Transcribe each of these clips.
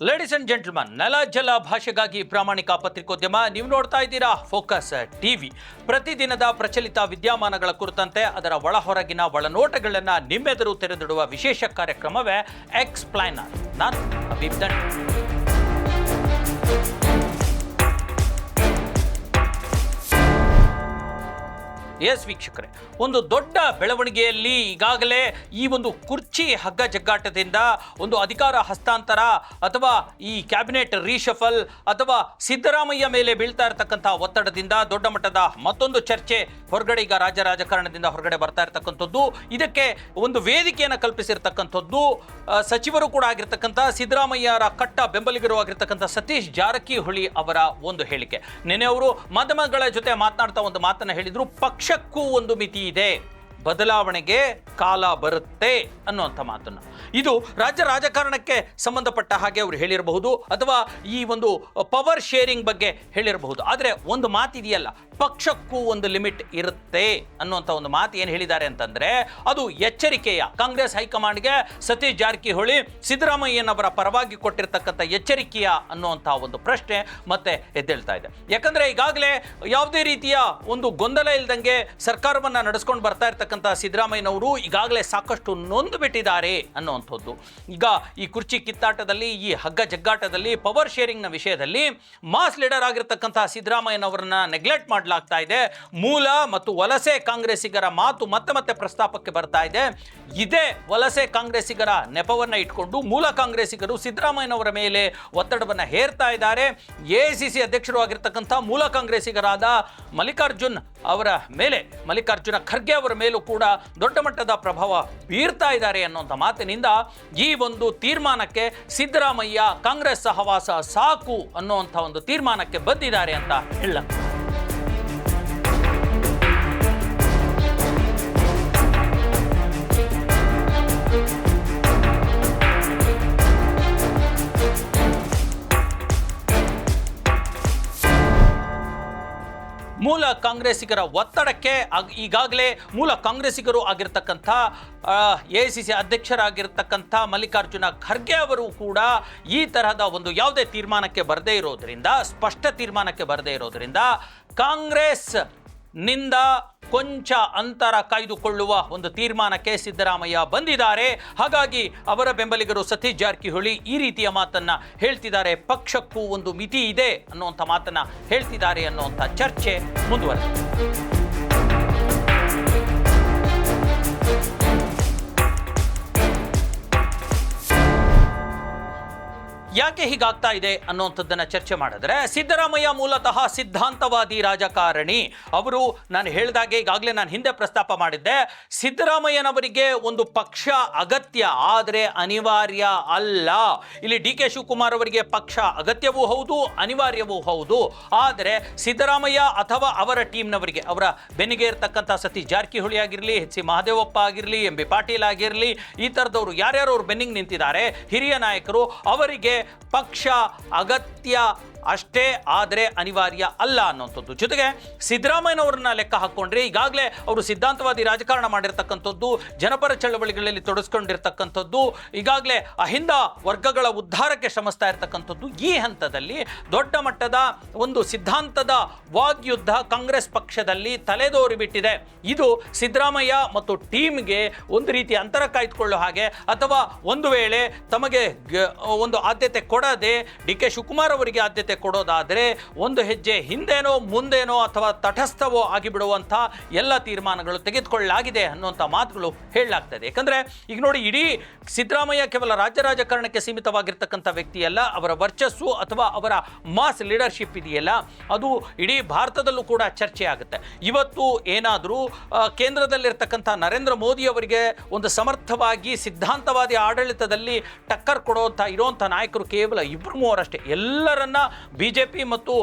Ladies and gentleman ನೆಲ ಜಲ ಭಾಷೆಗಾಗಿ ಪ್ರಾಮಾಣಿಕ ಪತ್ರಿಕೋದ್ಯಮ, ನೀವು ನೋಡ್ತಾ ಇದ್ದೀರಾ ಫೋಕಸ್ ಟಿವಿ ಪ್ರತಿದಿನದ ಪ್ರಚಲಿತ ವಿದ್ಯಮಾನಗಳ ಕುರಿತಂತೆ ಅದರ ಒಳ ಹೊರಗಿನ ಒಳನೋಟಗಳನ್ನು ನಿಮ್ಮೆದುರು ತೆರೆದಿಡುವ ವಿಶೇಷ ಕಾರ್ಯಕ್ರಮವೇ ಎಕ್ಸ್ಪ್ಲೈನರ್ ನಾನು ಹಬೀಬ್ ಎಸ್ ವೀಕ್ಷಕರೇ, ಒಂದು ದೊಡ್ಡ ಬೆಳವಣಿಗೆಯಲ್ಲಿ ಈಗಾಗಲೇ ಈ ಒಂದು ಕುರ್ಚಿ ಹಗ್ಗ ಜಗ್ಗಾಟದಿಂದ ಒಂದು ಅಧಿಕಾರ ಹಸ್ತಾಂತರ ಅಥವಾ ಈ ಕ್ಯಾಬಿನೆಟ್ ರೀಶಫಲ್ ಅಥವಾ ಸಿದ್ದರಾಮಯ್ಯ ಮೇಲೆ ಬೀಳ್ತಾ ಇರತಕ್ಕಂಥ ಒತ್ತಡದಿಂದ ದೊಡ್ಡ ಮಟ್ಟದ ಮತ್ತೊಂದು ಚರ್ಚೆ ಹೊರಗಡೆ ಈಗ ರಾಜ್ಯ ರಾಜಕಾರಣದಿಂದ ಹೊರಗಡೆ ಬರ್ತಾ ಇರತಕ್ಕಂಥದ್ದು. ಇದಕ್ಕೆ ಒಂದು ವೇದಿಕೆಯನ್ನು ಕಲ್ಪಿಸಿರ್ತಕ್ಕಂಥದ್ದು. ಸಚಿವರು ಕೂಡ ಆಗಿರ್ತಕ್ಕಂಥ ಸಿದ್ದರಾಮಯ್ಯರ ಕಟ್ಟ ಬೆಂಬಲಿಗರು ಆಗಿರ್ತಕ್ಕಂಥ ಸತೀಶ್ ಜಾರಕಿಹೊಳಿ ಅವರ ಒಂದು ಹೇಳಿಕೆ. ನಿನ್ನೆ ಅವರು ಮಾಧ್ಯಮಗಳ ಜೊತೆ ಮಾತನಾಡ್ತಾ ಒಂದು ಮಾತನ್ನ ಹೇಳಿದ್ರು ಪಕ್ಷಕ್ಕೂ ಒಂದು ಮಿತಿ ಇದೆ ಬದಲಾವಣೆಗೆ ಕಾಲ ಬರುತ್ತೆ ಅನ್ನುವಂಥ ಮಾತನ್ನು. ಇದು ರಾಜ್ಯ ರಾಜಕಾರಣಕ್ಕೆ ಸಂಬಂಧಪಟ್ಟ ಹಾಗೆ ಅವರು ಹೇಳಿರಬಹುದು ಅಥವಾ ಈ ಒಂದು ಪವರ್ ಶೇರಿಂಗ್ ಬಗ್ಗೆ ಹೇಳಿರಬಹುದು. ಆದರೆ ಒಂದು ಮಾತಿದೆಯಲ್ಲ, ಪಕ್ಷಕ್ಕೂ ಒಂದು ಲಿಮಿಟ್ ಇರುತ್ತೆ ಅನ್ನುವಂಥ ಒಂದು ಮಾತು ಏನು ಹೇಳಿದ್ದಾರೆ ಅಂತಂದರೆ, ಅದು ಎಚ್ಚರಿಕೆಯ. ಕಾಂಗ್ರೆಸ್ ಹೈಕಮಾಂಡ್ಗೆ ಸತೀಶ್ ಜಾರಕಿಹೊಳಿ ಸಿದ್ದರಾಮಯ್ಯನವರ ಪರವಾಗಿ ಕೊಟ್ಟಿರ್ತಕ್ಕಂಥ ಎಚ್ಚರಿಕೆಯ ಅನ್ನುವಂಥ ಒಂದು ಪ್ರಶ್ನೆ ಮತ್ತೆ ಎದ್ದೇಳ್ತಾ ಇದೆ. ಯಾಕಂದರೆ ಈಗಾಗಲೇ ಯಾವುದೇ ರೀತಿಯ ಒಂದು ಗೊಂದಲ ಇಲ್ದಂಗೆ ಸರ್ಕಾರವನ್ನು ನಡೆಸ್ಕೊಂಡು ಬರ್ತಾ ಇರ್ತಕ್ಕಂಥ ಸಿದ್ದರಾಮಯ್ಯನವರು ಈಗಾಗಲೇ ಸಾಕಷ್ಟು ನೊಂದು ಬಿಟ್ಟಿದ್ದಾರೆ ಅನ್ನುವಂಥದ್ದು. ಈಗ ಈ ಕುರ್ಚಿ ಕಿತ್ತಾಟದಲ್ಲಿ, ಈ ಹಗ್ಗ ಜಗ್ಗಾಟದಲ್ಲಿ ಪವರ್ ಶೇರಿಂಗ್ನ ವಿಷಯದಲ್ಲಿ ಮಾಸ್ ಲೀಡರ್ ಆಗಿರ್ತಕ್ಕಂಥ ಸಿದ್ದರಾಮಯ್ಯನವರನ್ನ ನೆಗ್ಲೆಕ್ಟ್ ಮಾಡಲಾಗ್ತಾ ಇದೆ. ಮೂಲ ಮತ್ತು ವಲಸೆ ಕಾಂಗ್ರೆಸ್ಸಿಗರ ಮಾತು ಮತ್ತೆ ಮತ್ತೆ ಪ್ರಸ್ತಾಪಕ್ಕೆ ಬರ್ತಾ ಇದೆ. ಇದೇ ವಲಸೆ ಕಾಂಗ್ರೆಸ್ಸಿಗರ ನೆಪವನ್ನು ಇಟ್ಕೊಂಡು ಮೂಲ ಕಾಂಗ್ರೆಸ್ಸಿಗರು ಸಿದ್ದರಾಮಯ್ಯನವರ ಮೇಲೆ ಒತ್ತಡವನ್ನು ಹೇರ್ತಾ ಇದ್ದಾರೆ. ಎ ಸಿ ಸಿ ಅಧ್ಯಕ್ಷರು ಆಗಿರ್ತಕ್ಕಂಥ ಮೂಲ ಕಾಂಗ್ರೆಸ್ಸಿಗರಾದ ಮಲ್ಲಿಕಾರ್ಜುನ್ ಅವರ ಮೇಲೆ ಮಲ್ಲಿಕಾರ್ಜುನ ಖರ್ಗೆ ಅವರ ಮೇಲೂ ಕೂಡ ದೊಡ್ಡ ಮಟ್ಟದ ಪ್ರಭಾವ ಬೀರ್ತಾ ಇದ್ದಾರೆ ಅನ್ನುವಂಥ ಮಾತಿನಿಂದ ಈ ಒಂದು ತೀರ್ಮಾನಕ್ಕೆ ಸಿದ್ದರಾಮಯ್ಯ ಕಾಂಗ್ರೆಸ್ ಸಹವಾಸ ಸಾಕು ಅನ್ನುವಂಥ ಒಂದು ತೀರ್ಮಾನಕ್ಕೆ ಬಂದಿದ್ದಾರೆ ಅಂತ ಹೇಳ ಮೂಲ ಕಾಂಗ್ರೆಸ್ಸಿಗರ ಒತ್ತಡಕ್ಕೆ ಈಗಾಗಲೇ ಮೂಲ ಕಾಂಗ್ರೆಸ್ಸಿಗರು ಆಗಿರ್ತಕ್ಕಂಥ ಎ ಸಿ ಸಿ ಅಧ್ಯಕ್ಷರಾಗಿರ್ತಕ್ಕಂಥ ಮಲ್ಲಿಕಾರ್ಜುನ ಖರ್ಗೆ ಅವರು ಕೂಡ ಈ ತರಹದ ಒಂದು ಯಾವುದೇ ತೀರ್ಮಾನಕ್ಕೆ ಬರದೇ ಇರೋದ್ರಿಂದ, ಸ್ಪಷ್ಟ ತೀರ್ಮಾನಕ್ಕೆ ಬರದೇ ಇರೋದ್ರಿಂದ ಕಾಂಗ್ರೆಸ್ ನಿಂದ ಕೊಂಚ ಅಂತರ ಕಾಯ್ದುಕೊಳ್ಳುವ ಒಂದು ತೀರ್ಮಾನಕ್ಕೆ ಸಿದ್ದರಾಮಯ್ಯ ಬಂದಿದ್ದಾರೆ. ಹಾಗಾಗಿ ಅವರ ಬೆಂಬಲಿಗರು ಸತೀಶ್ ಜಾರಕಿಹೊಳಿ ಈ ರೀತಿಯ ಮಾತನ್ನ ಹೇಳ್ತಿದ್ದಾರೆ. ಪಕ್ಷಕ್ಕೂ ಒಂದು ಮಿತಿ ಇದೆ ಅನ್ನುವಂಥ ಮಾತನ್ನ ಹೇಳ್ತಿದ್ದಾರೆ ಅನ್ನುವಂಥ ಚರ್ಚೆ ಮುಂದುವರೆದಿದೆ. ಯಾಕೆ ಹೀಗಾಗ್ತಾ ಇದೆ ಅನ್ನುವಂಥದ್ದನ್ನ ಚರ್ಚೆ ಮಾಡಿದ್ರೆ, ಸಿದ್ದರಾಮಯ್ಯ ಮೂಲತಃ ಸಿದ್ಧಾಂತವಾದಿ ರಾಜಕಾರಣಿ. ಅವರು ನಾನು ಹೇಳಿದಾಗೆ ಈಗಾಗಲೇ ನಾನು ಹಿಂದೆ ಪ್ರಸ್ತಾಪ ಮಾಡಿದ್ದೆ, ಸಿದ್ದರಾಮಯ್ಯನವರಿಗೆ ಒಂದು ಪಕ್ಷ ಅಗತ್ಯ, ಆದರೆ ಅನಿವಾರ್ಯ ಅಲ್ಲ. ಇಲ್ಲಿ ಡಿ ಕೆ ಶಿವಕುಮಾರ್ ಅವರಿಗೆ ಪಕ್ಷ ಅಗತ್ಯವೂ ಹೌದು, ಅನಿವಾರ್ಯವೂ ಹೌದು. ಆದರೆ ಸಿದ್ದರಾಮಯ್ಯ ಅಥವಾ ಅವರ ಟೀಮ್ನವರಿಗೆ, ಅವರ ಬೆನ್ನಿಗೆ ಇರತಕ್ಕಂಥ ಸತೀಶ್ ಜಾರಕಿಹೊಳಿ ಆಗಿರಲಿ, ಎಚ್ ಸಿ ಮಹದೇವಪ್ಪ ಆಗಿರಲಿ, ಎಂ ಬಿ ಪಾಟೀಲ್ ಆಗಿರಲಿ, ಈ ಥರದವರು ಯಾರ್ಯಾರು ಅವ್ರ ಬೆನ್ನಿಗೆ ನಿಂತಿದ್ದಾರೆ, ಹಿರಿಯ ನಾಯಕರು, ಅವರಿಗೆ ಪಕ್ಷ ಅಗತ್ಯ ಅಷ್ಟೇ ಆದರೆ ಅನಿವಾರ್ಯ ಅಲ್ಲ ಅನ್ನೋಂಥದ್ದು ಜೊತೆಗೆ ಸಿದ್ದರಾಮಯ್ಯನವರನ್ನ ಲೆಕ್ಕ ಹಾಕ್ಕೊಂಡ್ರೆ ಈಗಾಗಲೇ ಅವರು ಸಿದ್ಧಾಂತವಾದಿ ರಾಜಕಾರಣ ಮಾಡಿರ್ತಕ್ಕಂಥದ್ದು, ಜನಪರ ಚಳವಳಿಗಳಲ್ಲಿ ತೊಡಸ್ಕೊಂಡಿರ್ತಕ್ಕಂಥದ್ದು, ಈಗಾಗಲೇ ಅಹಿಂದ ವರ್ಗಗಳ ಉದ್ಧಾರಕ್ಕೆ ಶ್ರಮಿಸ್ತಾ ಇರ್ತಕ್ಕಂಥದ್ದು ಈ ಹಂತದಲ್ಲಿ ದೊಡ್ಡ ಮಟ್ಟದ ಒಂದು ಸಿದ್ಧಾಂತದ ವಾಗ್ಯುದ್ಧ ಕಾಂಗ್ರೆಸ್ ಪಕ್ಷದಲ್ಲಿ ತಲೆದೋರಿ ಬಿಟ್ಟಿದೆ. ಇದು ಸಿದ್ದರಾಮಯ್ಯ ಮತ್ತು ಟೀಮ್ಗೆ ಒಂದು ರೀತಿ ಅಂತರ ಕಾಯ್ದುಕೊಳ್ಳೋ ಹಾಗೆ ಅಥವಾ ಒಂದು ವೇಳೆ ತಮಗೆ ಒಂದು ಆದ್ಯತೆ ಕೊಡದೆ ಡಿ ಕೆ ಶಿವಕುಮಾರ್ ಅವರಿಗೆ ಆದ್ಯತೆ ಕೊಡೋದಾದರೆ ಒಂದು ಹೆಜ್ಜೆ ಹಿಂದೇನೋ, ಮುಂದೇನೋ ಅಥವಾ ತಟಸ್ಥವೋ ಆಗಿಬಿಡುವಂಥ ಎಲ್ಲ ತೀರ್ಮಾನಗಳು ತೆಗೆದುಕೊಳ್ಳಲಾಗಿದೆ ಅನ್ನುವಂಥ ಮಾತುಗಳು ಹೇಳಲಾಗ್ತದೆ. ಯಾಕಂದರೆ ಈಗ ನೋಡಿ ಇಡೀ ಸಿದ್ದರಾಮಯ್ಯ ಕೇವಲ ರಾಜ್ಯ ರಾಜಕಾರಣಕ್ಕೆ ಸೀಮಿತವಾಗಿರ್ತಕ್ಕಂಥ ವ್ಯಕ್ತಿಯಲ್ಲ, ಅವರ ವರ್ಚಸ್ಸು ಅಥವಾ ಅವರ ಮಾಸ್ ಲೀಡರ್ಶಿಪ್ ಇದೆಯಲ್ಲ, ಅದು ಇಡೀ ಭಾರತದಲ್ಲೂ ಕೂಡ ಚರ್ಚೆ ಆಗುತ್ತೆ ಇವತ್ತು ಏನಾದರೂ ಕೇಂದ್ರದಲ್ಲಿರ್ತಕ್ಕಂಥ ನರೇಂದ್ರ ಮೋದಿ ಅವರಿಗೆ ಒಂದು ಸಮರ್ಥವಾಗಿ, ಸಿದ್ಧಾಂತವಾದಿ ಆಡಳಿತದಲ್ಲಿ ಟಕ್ಕರ್ ಕೊಡುವಂಥ ಇರುವಂಥ ನಾಯಕರು ಕೇವಲ ಇಬ್ಬರು ಮೂವರಷ್ಟೇ. ಎಲ್ಲರನ್ನ ಬಿ ಜೆ ಪಿ ಮತ್ತು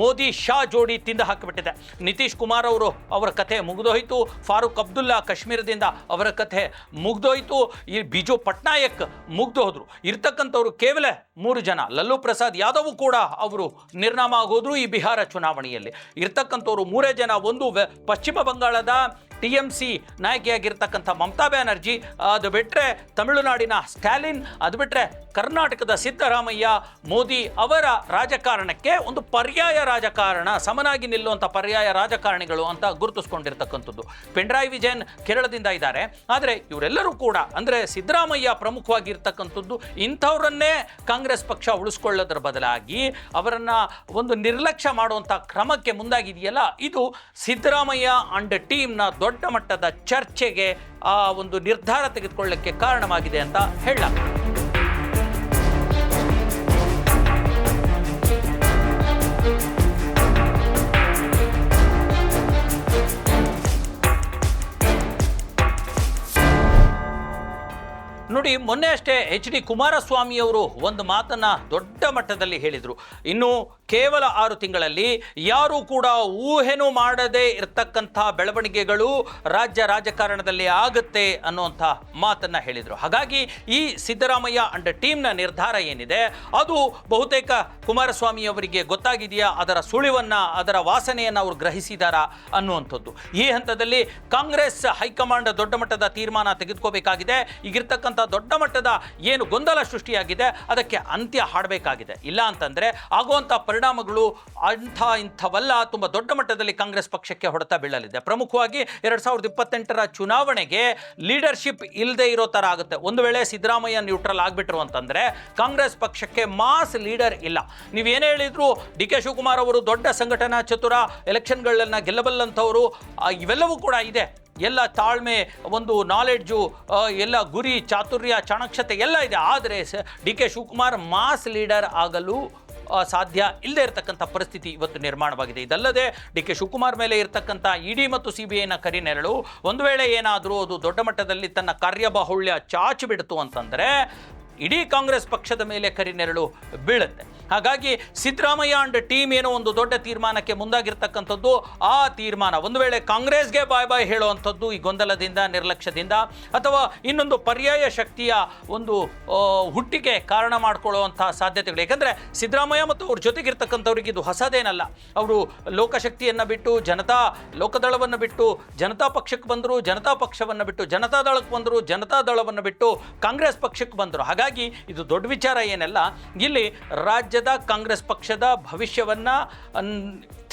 ಮೋದಿ ಶಾ ಜೋಡಿ ತಿಂದು ಹಾಕಿಬಿಟ್ಟಿದೆ. ನಿತೀಶ್ ಕುಮಾರ್ ಅವರು ಅವರ ಕಥೆ ಮುಗಿದೋಯ್ತು. ಫಾರೂಕ್ ಅಬ್ದುಲ್ಲಾ ಕಾಶ್ಮೀರದಿಂದ ಅವರ ಕಥೆ ಮುಗ್ದೋಯ್ತು. ಈ ಬಿಜು ಪಟ್ನಾಯಕ್ ಮುಗ್ದು ಹೋದ್ರು. ಇರ್ತಕ್ಕಂಥವ್ರು ಕೇವಲ ಮೂರು ಜನ. ಲಲ್ಲೂ ಪ್ರಸಾದ್ ಯಾದವ್ ಕೂಡ ಅವರು ನಿರ್ನಾಮ ಆಗೋದ್ರು ಈ ಬಿಹಾರ ಚುನಾವಣೆಯಲ್ಲಿ. ಇರ್ತಕ್ಕಂಥವ್ರು ಮೂರೇ ಜನ. ಒಂದು ಪಶ್ಚಿಮ ಬಂಗಾಳದ ಟಿ ಎಂ ಸಿ ನಾಯಕಿಯಾಗಿರ್ತಕ್ಕಂಥ ಮಮತಾ ಬ್ಯಾನರ್ಜಿ, ಅದು ಬಿಟ್ಟರೆ ತಮಿಳುನಾಡಿನ ಸ್ಟ್ಯಾಲಿನ್ ಅದು ಬಿಟ್ಟರೆ ಕರ್ನಾಟಕದ ಸಿದ್ದರಾಮಯ್ಯ, ಮೋದಿ ಅವರ ರಾಜಕಾರಣಕ್ಕೆ ಒಂದು ಪರ್ಯಾಯ ರಾಜಕಾರಣ, ಸಮನಾಗಿ ನಿಲ್ಲುವಂಥ ಪರ್ಯಾಯ ರಾಜಕಾರಣಿಗಳು ಅಂತ ಗುರುತಿಸ್ಕೊಂಡಿರ್ತಕ್ಕಂಥದ್ದು. ಪಿಣರಾಯಿ ವಿಜಯನ್ ಕೇರಳದಿಂದ ಇದ್ದಾರೆ. ಆದರೆ ಇವರೆಲ್ಲರೂ ಕೂಡ, ಅಂದರೆ ಸಿದ್ದರಾಮಯ್ಯ ಪ್ರಮುಖವಾಗಿರ್ತಕ್ಕಂಥದ್ದು ಇಂಥವರನ್ನೇ ಕಾಂಗ್ರೆಸ್ ಪಕ್ಷ ಉಳಿಸ್ಕೊಳ್ಳೋದ್ರ ಬದಲಾಗಿ ಅವರನ್ನು ಒಂದು ನಿರ್ಲಕ್ಷ್ಯ ಮಾಡುವಂಥ ಕ್ರಮಕ್ಕೆ ಮುಂದಾಗಿದೆಯಲ್ಲ, ಇದು ಸಿದ್ದರಾಮಯ್ಯ ಅಂಡ್ ಟೀಮ್ನ ದೊಡ್ಡ ಮಟ್ಟದ ಚರ್ಚೆಗೆ ಆ ಒಂದು ನಿರ್ಧಾರ ತೆಗೆದುಕೊಳ್ಳಕ್ಕೆ ಕಾರಣವಾಗಿದೆ ಅಂತ ಹೇಳಲಾಗ್ತದೆ ನೋಡಿ, ಮೊನ್ನೆ ಅಷ್ಟೇ ಎಚ್ ಡಿ ಕುಮಾರಸ್ವಾಮಿ ಅವರು ಒಂದು ಮಾತನ್ನ ದೊಡ್ಡ ಮಟ್ಟದಲ್ಲಿ ಹೇಳಿದರು. ಇನ್ನು ಕೇವಲ ಆರು ತಿಂಗಳಲ್ಲಿ ಯಾರೂ ಕೂಡ ಊಹೆನೂ ಮಾಡದೇ ಇರತಕ್ಕಂಥ ಬೆಳವಣಿಗೆಗಳು ರಾಜ್ಯ ರಾಜಕಾರಣದಲ್ಲಿ ಆಗುತ್ತೆ ಅನ್ನುವಂಥ ಮಾತನ್ನ ಹೇಳಿದರು. ಹಾಗಾಗಿ ಈ ಸಿದ್ದರಾಮಯ್ಯ ಅಂಡ್ ಟೀಮ್ನ ನಿರ್ಧಾರ ಏನಿದೆ, ಅದು ಬಹುತೇಕ ಕುಮಾರಸ್ವಾಮಿ ಅವರಿಗೆ ಗೊತ್ತಾಗಿದೆಯಾ, ಅದರ ಸುಳಿವನ್ನ, ಅದರ ವಾಸನೆಯನ್ನು ಅವರು ಗ್ರಹಿಸಿದಾರಾ ಅನ್ನುವಂಥದ್ದು. ಈ ಹಂತದಲ್ಲಿ ಕಾಂಗ್ರೆಸ್ ಹೈಕಮಾಂಡ್ ದೊಡ್ಡ ಮಟ್ಟದ ತೀರ್ಮಾನ ತೆಗೆದುಕೋಬೇಕಾಗಿದೆ. ಈಗಿರ್ತಕ್ಕಂಥ ದೊಡ್ಡ ಮಟ್ಟದ ಏನು ಗೊಂದಲ ಸೃಷ್ಟಿಯಾಗಿದೆ, ಅದಕ್ಕೆ ಅಂತ್ಯ ಹಾಡಬೇಕಾಗಿದೆ. ಇಲ್ಲ ಅಂತಂದರೆ ಆಗುವಂಥ ಪರಿಣಾಮಗಳು ಅಂಥ ಇಂಥವಲ್ಲ. ತುಂಬ ದೊಡ್ಡ ಮಟ್ಟದಲ್ಲಿ ಕಾಂಗ್ರೆಸ್ ಪಕ್ಷಕ್ಕೆ ಹೊಡೆತ ಬೀಳಲಿದೆ. ಪ್ರಮುಖವಾಗಿ ಎರಡ್ ಸಾವಿರದ ಇಪ್ಪತ್ತೆಂಟರ ಚುನಾವಣೆಗೆ ಲೀಡರ್ಶಿಪ್ ಇಲ್ಲದೆ ಇರೋ ಥರ ಆಗುತ್ತೆ. ಒಂದು ವೇಳೆ ಸಿದ್ದರಾಮಯ್ಯ ನ್ಯೂಟ್ರಲ್ ಆಗಿಬಿಟ್ರು ಅಂತಂದರೆ ಕಾಂಗ್ರೆಸ್ ಪಕ್ಷಕ್ಕೆ ಮಾಸ್ ಲೀಡರ್ ಇಲ್ಲ. ನೀವೇನೇ ಹೇಳಿದ್ರು ಡಿ ಕೆ ಶಿವಕುಮಾರ್ ಅವರು ದೊಡ್ಡ ಸಂಘಟನಾ ಚತುರ ಎಲೆಕ್ಷನ್ಗಳನ್ನ ಗೆಲ್ಲಬಲ್ಲಂಥವರು ಇವೆಲ್ಲವೂ ಕೂಡ ಇದೆ. ಎಲ್ಲ ತಾಳ್ಮೆ, ಒಂದು ನಾಲೆಡ್ಜು ಎಲ್ಲ ಗುರಿ, ಚಾತುರ್ಯ, ಚಾಣಕ್ಷತೆ ಎಲ್ಲ ಇದೆ. ಆದರೆ D K Shivakumar mass leader ಆಗಲು ಸಾಧ್ಯ ಇಲ್ಲದೆ ಇರತಕ್ಕಂಥ ಪರಿಸ್ಥಿತಿ ಇವತ್ತು ನಿರ್ಮಾಣವಾಗಿದೆ. ಇದಲ್ಲದೆ ಡಿ ಕೆ ಶಿವಕುಮಾರ್ ಮೇಲೆ ಇರತಕ್ಕಂಥ ಇಡಿ ಮತ್ತು ಸಿ ಬಿ ಐನ ಕರಿನೆರಳು ಒಂದು ವೇಳೆ ಏನಾದರೂ ಅದು ದೊಡ್ಡ ಮಟ್ಟದಲ್ಲಿ ತನ್ನ ಕಾರ್ಯಬಾಹುಳ್ಯ ಚಾಚು ಬಿಡ್ತು ಅಂತಂದರೆ ಇಡೀ ಕಾಂಗ್ರೆಸ್ ಪಕ್ಷದ ಮೇಲೆ ಕರಿನೆರಳು ಬೀಳುತ್ತೆ. ಹಾಗಾಗಿ ಸಿದ್ದರಾಮಯ್ಯ ಅಂಡ್ ಟೀಮ್ ಏನೋ ಒಂದು ದೊಡ್ಡ ತೀರ್ಮಾನಕ್ಕೆ ಮುಂದಾಗಿರ್ತಕ್ಕಂಥದ್ದು, ಆ ತೀರ್ಮಾನ. ಒಂದು ವೇಳೆ ಕಾಂಗ್ರೆಸ್ಗೆ ಬಾಯ್ ಬಾಯ್ ಹೇಳುವಂಥದ್ದು ಈ ಗೊಂದಲದಿಂದ, ನಿರ್ಲಕ್ಷ್ಯದಿಂದ, ಅಥವಾ ಇನ್ನೊಂದು ಪರ್ಯಾಯ ಶಕ್ತಿಯ ಒಂದು ಹುಟ್ಟಿಗೆ ಕಾರಣ ಮಾಡಿಕೊಳ್ಳುವಂಥ ಸಾಧ್ಯತೆಗಳು. ಯಾಕಂದರೆ ಸಿದ್ದರಾಮಯ್ಯ ಮತ್ತು ಅವ್ರ ಜೊತೆಗಿರ್ತಕ್ಕಂಥವ್ರಿಗೆ ಇದು ಹೊಸದೇನಲ್ಲ. ಅವರು ಲೋಕಶಕ್ತಿಯನ್ನು ಬಿಟ್ಟು, ಜನತಾ ಲೋಕದಳವನ್ನು ಬಿಟ್ಟು, ಜನತಾ ಪಕ್ಷಕ್ಕೆ ಬಂದರು ಜನತಾ ಪಕ್ಷವನ್ನು ಬಿಟ್ಟು, ಜನತಾ ದಳಕ್ಕೆ ಬಂದರು ಜನತಾ ದಳವನ್ನು ಬಿಟ್ಟು ಕಾಂಗ್ರೆಸ್ ಪಕ್ಷಕ್ಕೆ ಬಂದರು. ಹಾಗಾಗಿ ಇದು ದೊಡ್ಡ ವಿಚಾರ ಏನಲ್ಲ, ಇಲ್ಲಿ ರಾಜ್ಯದ ಕಾಂಗ್ರೆಸ್ ಪಕ್ಷದ ಭವಿಷ್ಯವನ್ನ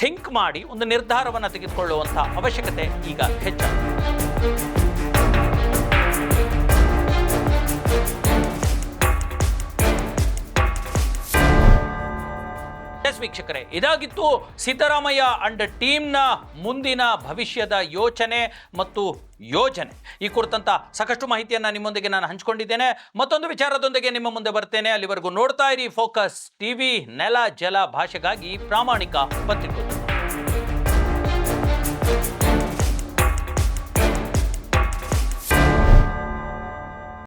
ಥಿಂಕ್ ಮಾಡಿ ಒಂದು ನಿರ್ಧಾರವನ್ನು ತೆಗೆದುಕೊಳ್ಳುವಂಥ ಅವಶ್ಯಕತೆ ಈಗ ಹೆಚ್ಚಾಗಿದೆ. ವೀಕ್ಷಕರೇ, ಇದಾಗಿತ್ತು ಸಿದ್ದರಾಮಯ್ಯ ಅಂಡ್ ಟೀಮ್ನ ಮುಂದಿನ ಭವಿಷ್ಯದ ಯೋಚನೆ ಮತ್ತು ಯೋಜನೆ. ಈ ಕುರಿತಂತ ಸಾಕಷ್ಟು ಮಾಹಿತಿಯನ್ನು ನಿಮ್ಮೊಂದಿಗೆ ನಾನು ಹಂಚಿಕೊಂಡಿದ್ದೇನೆ. ಮತ್ತೊಂದು ವಿಚಾರದೊಂದಿಗೆ ನಿಮ್ಮ ಮುಂದೆ ಬರ್ತೇನೆ. ಅಲ್ಲಿವರೆಗೂ ನೋಡ್ತಾ ಇರಿ ಫೋಕಸ್ ಟಿವಿ ನೆಲ, ಜಲ ಭಾಷೆಗಾಗಿ ಪ್ರಾಮಾಣಿಕ ಪತ್ರಿಕೆ.